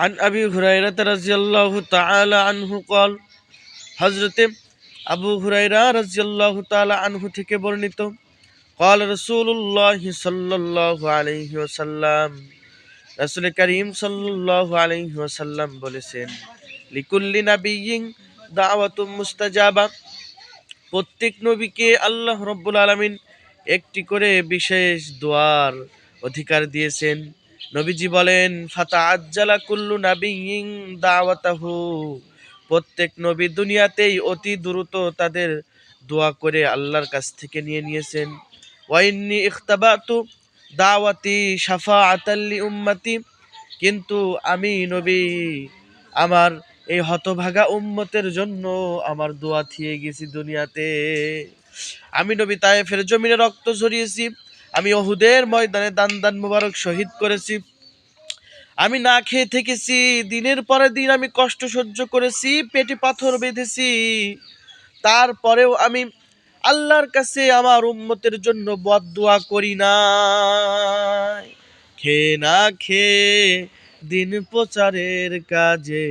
আন আবি হুরাইরা রাজিয়াল্লাহ তালা আনহু কল হজরতে আবু হুরাইরা রাজিয়াল্লাহ তালা আনহু থেকে বর্ণিত কল রসুল্লাহ সাল্লাহ আলহি ওসাল্লাম রসুল করিম সাল্লাহ আলহি ওসাল্লাম বলেছেন লিকুল্লি নাবিয়িং দাওয়াত মুস্তাজাবা প্রত্যেক নবীকে আল্লাহ রব্বুল আলমিন একটি করে বিশেষ দোয়ার অধিকার দিয়েছেন। নবীজি বলেন ফাতা আজ্জালা কুল্লু নাবিয়্যিন দাওয়াতাহু। প্রত্যেক নবী দুনিয়াতেই অতি দ্রুত তাদের দোয়া করে আল্লাহর কাছ থেকে নিয়ে নিয়েছেন। ওয়াইন্নি ইখতাবাতু দাওয়াতি সাফা আতাল্লি উম্মাতি কিন্তু আমি নবী, আমার এই হতভাগা উম্মতের জন্য আমার দোয়া থিয়ে গেছি দুনিয়াতে। আমি নবী তায়েফের জমিনে রক্ত ঝরিয়েছি, আমি অহুদের ময়দানে দান দান মুবারক শহীদ করেছি। আমি না খেয়ে থেকেছি, দিনের পরে দিন আমি কষ্ট সহ্য করেছি, পেটে পাথর বেঁধেছি। তারপরেও আমি আল্লাহর কাছে আমার উম্মতের জন্য বদদোয়া করি না খেয়ে না খেয়ে দিন প্রচারের কাজে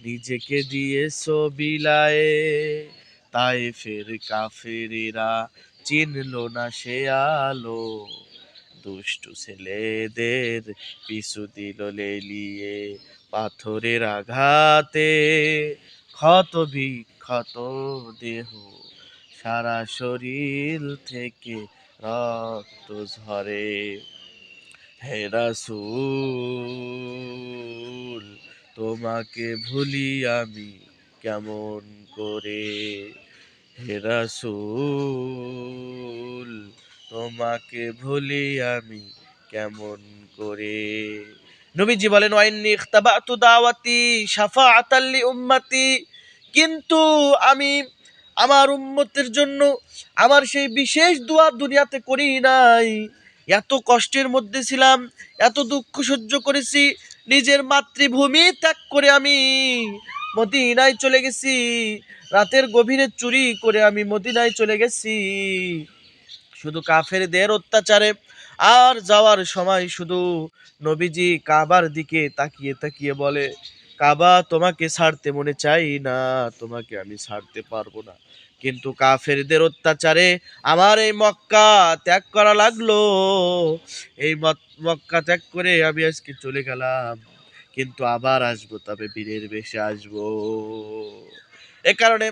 নিজেকে দিয়েছ বিলায়ে তাই ফের কাফেরেরা চিনলো না সে আলো। দুষ্টু ছেলেদের পিছু দিল লেলিয়ে পাথরের আঘাতে। ক্ষত বিক্ষত দেহ সারা শরীর থেকে রক্ত ঝরে। হে রাসূল, তোমাকে ভুলি আমি কেমন করে? হে রাসূল তোমাকে ভুলি আমি কেমন করে? নবীজি বলেন, ওয়াইন্নি ইখতাবাতু দাওয়াতি শাফাআতাল লি উম্মতি কিন্তু আমি আমার উম্মতের জন্য আমার সেই বিশেষ দোয়া দুনিয়াতে করি নাই। এত কষ্টের মধ্যে ছিলাম, এত দুঃখ সহ্য করেছি, নিজের মাতৃভূমি ত্যাগ করে আমি মদিনায় চলে গেছি, রাতের গভীরে চুরি করে আমি মদিনায় চলে গেছি। শুধু কাফেরদের অত্যাচারে, আর যাওয়ার সময় শুধু নবীজি কাবার দিকে তাকিয়ে তাকিয়ে বলে, কাবা, তোমাকে ছাড়তে মনে চাই না, তোমাকে আমি ছাড়তে পারব না। কিন্তু কাফেরদের অত্যাচারে আমার এই মক্কা ত্যাগ করা লাগল। এই মক্কা ত্যাগ করে আমি আজকে চলে গেলাম। কিন্তু আবার আসব, তবে বীরের বেশে আসব। এ কারণে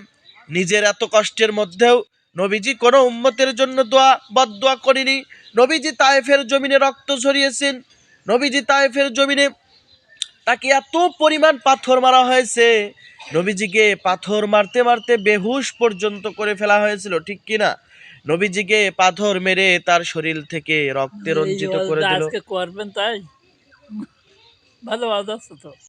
নিজের এত কষ্টের মধ্যেও নবীজি কোনো উম্মতের জন্য দোয়া বদদোয়া করেনি। নবীজি তায়েফের জমিনে রক্ত ঝরিয়েছেন। নবীজি তায়েফের জমিনে তাকে এত পরিমাণ পাথর মারা হয়েছে। নবীজিকে পাথর মারতে মারতে বেহুশ পর্যন্ত করে ফেলা হয়েছিল ঠিক কিনা নবীজিকে পাথর মেরে তার শরীর থেকে রক্তে রঞ্জিত করে দিল। করবেন তাই? ভালো আওয়াজ তো।